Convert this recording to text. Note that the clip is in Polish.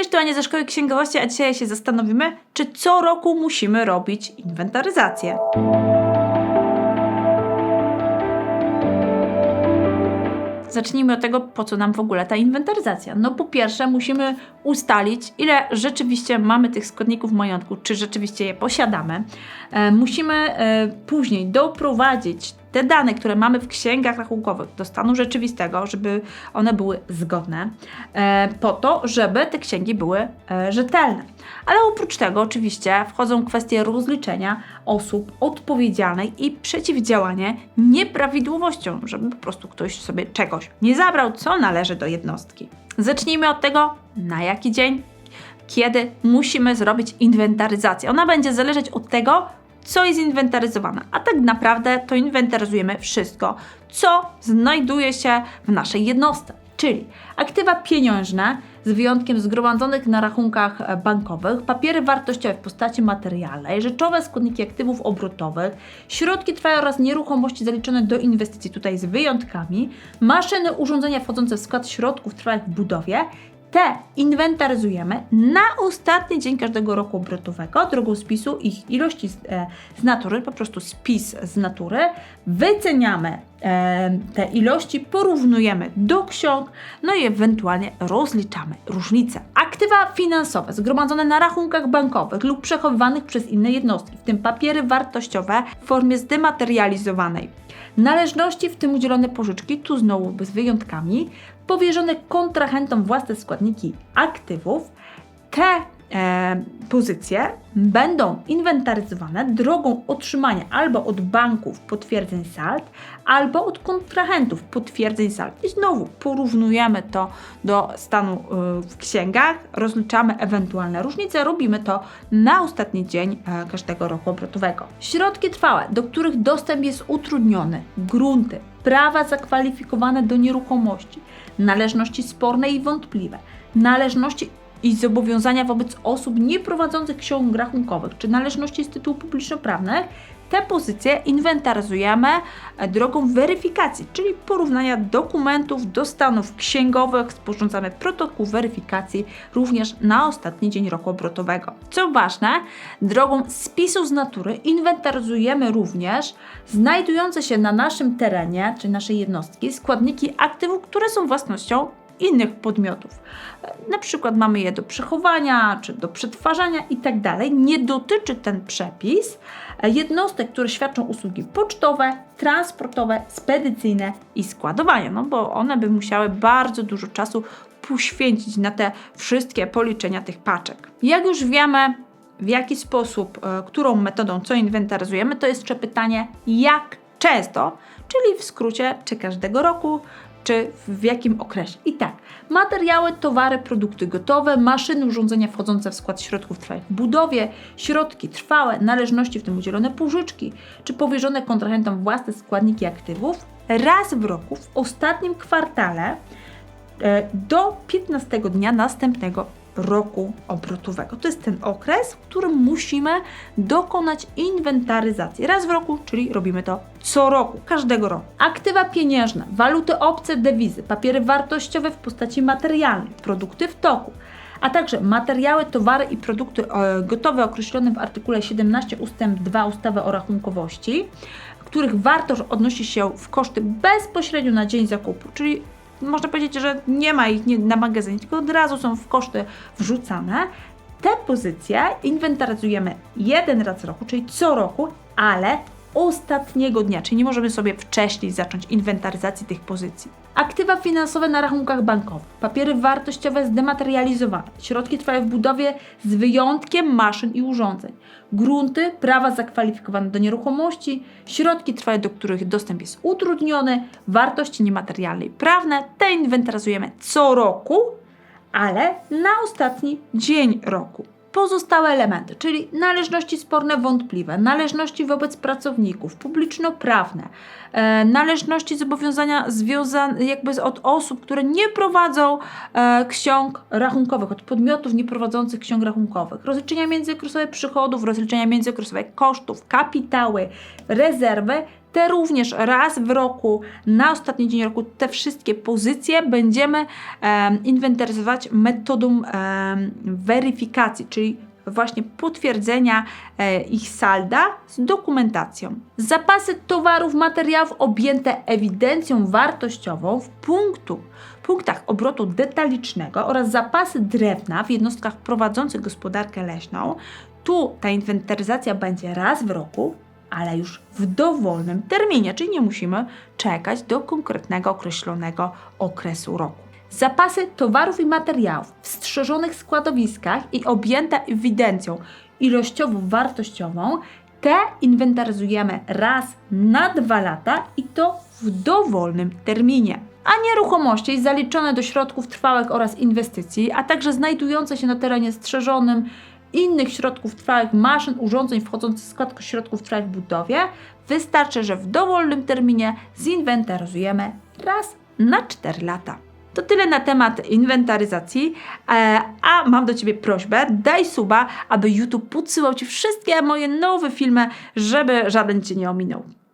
Cześć, tu Ania ze Szkoły Księgowości, a dzisiaj się zastanowimy, czy co roku musimy robić inwentaryzację. Zacznijmy od tego, po co nam w ogóle ta inwentaryzacja. No po pierwsze musimy ustalić, ile rzeczywiście mamy tych składników majątku, czy rzeczywiście je posiadamy. E, musimy e, później doprowadzić te dane, które mamy w księgach rachunkowych do stanu rzeczywistego, żeby one były zgodne, e, po to, żeby te księgi były e, rzetelne. Ale oprócz tego oczywiście wchodzą kwestie rozliczenia osób odpowiedzialnych i przeciwdziałanie nieprawidłowościom, żeby po prostu ktoś sobie czegoś nie zabrał, co należy do jednostki. Zacznijmy od tego, na jaki dzień, kiedy musimy zrobić inwentaryzację. Ona będzie zależeć od tego, co jest inwentaryzowane, a tak naprawdę to inwentaryzujemy wszystko, co znajduje się w naszej jednostce, czyli aktywa pieniężne z wyjątkiem zgromadzonych na rachunkach e, bankowych, papiery wartościowe w postaci materialnej, rzeczowe składniki aktywów obrotowych, środki trwałe oraz nieruchomości zaliczone do inwestycji, tutaj z wyjątkami, maszyny, urządzenia wchodzące w skład środków trwałych w budowie, te inwentaryzujemy na ostatni dzień każdego roku obrotowego drogą spisu ich ilości z, e, z natury, po prostu spis z natury. Wyceniamy e, te ilości, porównujemy do ksiąg, no i ewentualnie rozliczamy różnice. Aktywa finansowe zgromadzone na rachunkach bankowych lub przechowywanych przez inne jednostki, w tym papiery wartościowe w formie zdematerializowanej. Należności, w tym udzielone pożyczki, tu znowu z wyjątkami, powierzone kontrahentom własne składniki aktywów, te e, pozycje będą inwentaryzowane drogą otrzymania albo od banków potwierdzeń sald, albo od kontrahentów potwierdzeń sald. I znowu porównujemy to do stanu y, w księgach, rozliczamy ewentualne różnice, robimy to na ostatni dzień e, każdego roku obrotowego. Środki trwałe, do których dostęp jest utrudniony, grunty, prawa zakwalifikowane do nieruchomości, należności sporne i wątpliwe, należności i zobowiązania wobec osób nieprowadzących ksiąg rachunkowych czy należności z tytułu publiczno-prawnych, te pozycje inwentaryzujemy e, drogą weryfikacji, czyli porównania dokumentów do stanów księgowych, sporządzamy protokół weryfikacji również na ostatni dzień roku obrotowego. Co ważne, drogą spisu z natury inwentaryzujemy również znajdujące się na naszym terenie, czy naszej jednostki, składniki aktywów, które są własnością innych podmiotów. Na przykład mamy je do przechowania czy do przetwarzania i tak. Nie dotyczy ten przepis jednostek, które świadczą usługi pocztowe, transportowe, spedycyjne i składowania, no bo one by musiały bardzo dużo czasu poświęcić na te wszystkie policzenia tych paczek. Jak już wiemy, w jaki sposób, e, którą metodą co inwentaryzujemy, to jeszcze pytanie, jak często, czyli w skrócie, czy każdego roku, czy w jakim okresie. I tak, materiały, towary, produkty gotowe, maszyny, urządzenia wchodzące w skład środków trwałych w budowie, środki trwałe, należności, w tym udzielone pożyczki, czy powierzone kontrahentom własne składniki aktywów, raz w roku, w ostatnim kwartale, e, do 15 dnia następnego roku obrotowego. To jest ten okres, w którym musimy dokonać inwentaryzacji. Raz w roku, czyli robimy to co roku, każdego roku. Aktywa pieniężne, waluty obce, dewizy, papiery wartościowe w postaci materialnej, produkty w toku, a także materiały, towary i produkty e, gotowe określone w artykule 17 ust. 2 ustawy o rachunkowości, których wartość odnosi się w koszty bezpośrednio na dzień zakupu, czyli można powiedzieć, że nie ma ich nie, na magazynie, tylko od razu są w koszty wrzucane. Te pozycje inwentaryzujemy jeden raz w roku, czyli co roku, ale ostatniego dnia, czyli nie możemy sobie wcześniej zacząć inwentaryzacji tych pozycji. Aktywa finansowe na rachunkach bankowych, papiery wartościowe zdematerializowane, środki trwałe w budowie z wyjątkiem maszyn i urządzeń, grunty, prawa zakwalifikowane do nieruchomości, środki trwałe, do których dostęp jest utrudniony, wartości niematerialne i prawne, te inwentaryzujemy co roku, ale na ostatni dzień roku pozostałe elementy, czyli należności sporne wątpliwe, należności wobec pracowników, publiczno-prawne, e, należności zobowiązania związane jakby od osób, które nie prowadzą e, ksiąg rachunkowych, od podmiotów nieprowadzących ksiąg rachunkowych, rozliczenia międzyokresowe przychodów, rozliczenia międzyokresowe kosztów, kapitały, rezerwy, te również raz w roku, na ostatni dzień roku, te wszystkie pozycje będziemy em, inwentaryzować metodą em, weryfikacji, czyli właśnie potwierdzenia e, ich salda z dokumentacją. Zapasy towarów, materiałów objęte ewidencją wartościową w punktu, punktach obrotu detalicznego oraz zapasy drewna w jednostkach prowadzących gospodarkę leśną. Tu ta inwentaryzacja będzie raz w roku, ale już w dowolnym terminie, czyli nie musimy czekać do konkretnego określonego okresu roku. Zapasy towarów i materiałów w strzeżonych składowiskach i objęte ewidencją ilościowo-wartościową, te inwentaryzujemy raz na dwa lata i to w dowolnym terminie. A nieruchomości zaliczone do środków trwałych oraz inwestycji, a także znajdujące się na terenie strzeżonym innych środków trwałych, maszyn, urządzeń wchodzących w skład środków trwałych w budowie, wystarczy, że w dowolnym terminie zinwentaryzujemy raz na 4 lata. To tyle na temat inwentaryzacji, e, a mam do Ciebie prośbę, daj suba, aby YouTube podsyłał Ci wszystkie moje nowe filmy, żeby żaden Cię nie ominął.